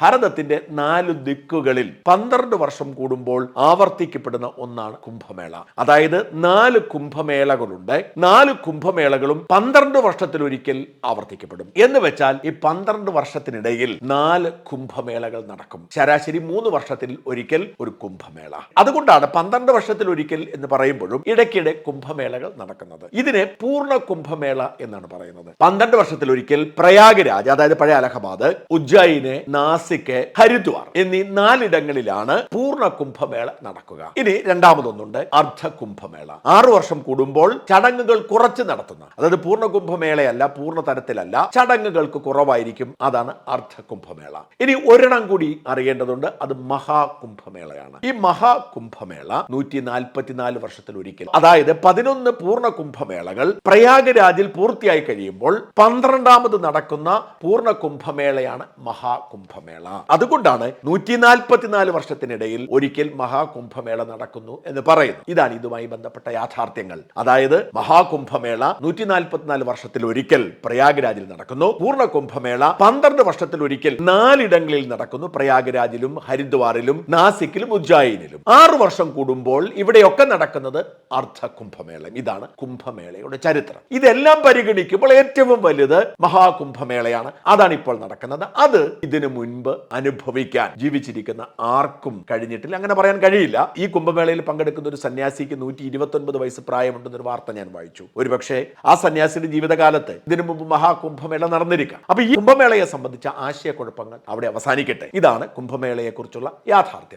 ഭാരതത്തിന്റെ നാല് ദിക്കുകളിൽ പന്ത്രണ്ട് വർഷം കൂടുമ്പോൾ ആവർത്തിക്കപ്പെടുന്ന ഒന്നാണ് കുംഭമേള. അതായത് നാല് കുംഭമേളകളുണ്ട്. നാല് കുംഭമേളകളും പന്ത്രണ്ട് വർഷത്തിലൊരിക്കൽ ആവർത്തിക്കപ്പെടും. എന്ന് വെച്ചാൽ ഈ പന്ത്രണ്ട് വർഷത്തിനിടയിൽ നാല് കുംഭമേളകൾ നടക്കും. ശരാശരി മൂന്ന് വർഷത്തിൽ ഒരിക്കൽ ഒരു കുംഭമേള. അതുകൊണ്ടാണ് പന്ത്രണ്ട് വർഷത്തിൽ ഒരിക്കൽ എന്ന് പറയുമ്പോഴും ഇടയ്ക്കിടെ കുംഭമേളകൾ നടക്കുന്നത്. ഇതിനെ പൂർണ കുംഭമേള എന്നാണ് പറയുന്നത്. പന്ത്രണ്ട് വർഷത്തിൽ ഒരിക്കൽ പ്രയാഗ്രാജ് അതായത് പഴയ അലഹബാദ് ഉജ്ജയിന് നാസിക് ഹരിദ്വാർ എന്നീ നാലിടങ്ങളിലാണ് പൂർണ കുംഭമേള നടക്കുക. ഇനി രണ്ടാമതൊന്നുണ്ട് അർദ്ധ കുംഭമേള ആറു വർഷം കൂടുമ്പോൾ ചടങ്ങുകൾ കുറച്ച് നടത്തുന്ന അതായത് പൂർണ കുംഭമേളയല്ല പൂർണ തരത്തിലല്ല ചടങ്ങുകൾക്ക് കുറവായിരിക്കും. അതാണ് അർദ്ധ കുംഭമേള ഇനി ഒരെണ്ണം കൂടി അറിയേണ്ടതുണ്ട്. അത് മഹാകുംഭമേളയാണ്. ഈ മഹാകുംഭമേള നൂറ്റി നാൽപ്പത്തിനാല് വർഷത്തിൽ ഒരിക്കൽ. അതായത് പതിനൊന്ന് പൂർണ കുംഭമേളകൾ പ്രയാഗരാജിൽ പൂർത്തിയായി കഴിയുമ്പോൾ പന്ത്രണ്ടാമത് നടക്കുന്ന പൂർണ കുംഭമേളയാണ് മഹാകുംഭമേള. അതുകൊണ്ടാണ് നൂറ്റി നാൽപ്പത്തിനാല് വർഷത്തിനിടയിൽ ഒരിക്കൽ മഹാകുംഭമേള നടക്കുന്നു എന്ന് പറയുന്നു ഇതാണ് ഇതുമായി ബന്ധപ്പെട്ട യാഥാർത്ഥ്യങ്ങൾ. അതായത് മഹാകുംഭമേള നൂറ്റി നാൽപ്പത്തിനാല് വർഷത്തിൽ ഒരിക്കൽ പ്രയാഗ്രാജിൽ നടക്കുന്നു. പൂർണ കുംഭമേള പന്ത്രണ്ട് വർഷത്തിൽ ഒരിക്കൽ നാലിടങ്ങളിൽ നടക്കുന്നു. പ്രയാഗ്രാജിലും ഹരിദ്വാറിലും നാസിക്കിലും ഉജ്ജായിനിലും. ആറു വർഷം കൂടുമ്പോൾ ഇവിടെയൊക്കെ നടക്കുന്നത് അർദ്ധ കുംഭമേള ഇതാണ് കുംഭമേളയുടെ ചരിത്രം. ഇതെല്ലാം പരിഗണിക്കുമ്പോൾ ഏറ്റവും വലുത് മഹാകുംഭമേളയാണ്. അതാണ് ഇപ്പോൾ നടക്കുന്നത്. അത് ഇതിനു മുൻപ് അനുഭവിക്കാൻ ജീവിച്ചിരിക്കുന്ന ആർക്കും കഴിഞ്ഞിട്ടില്ല. അങ്ങനെ പറയാൻ കഴിയില്ല. ഈ കുംഭമേളയിൽ പങ്കെടുക്കുന്ന ഒരു സന്യാസിക്ക് നൂറ്റി ഇരുപത്തൊൻപത് വയസ്സ് പ്രായമുണ്ടെന്നൊരു വാർത്ത ഞാൻ വായിച്ചു. ഒരുപക്ഷെ ആ സന്യാസിയുടെ ജീവിതകാലത്ത് ഇതിനു മുമ്പ് മഹാകുംഭമേള നടന്നിരിക്കാം. അപ്പൊ ഈ കുംഭമേളയെ സംബന്ധിച്ച ആശയക്കുഴപ്പങ്ങൾ അവിടെ അവസാനിക്കട്ടെ. ഇതാണ് കുംഭമേളയെ കുറിച്ചുള്ള യാഥാർത്ഥ്യം.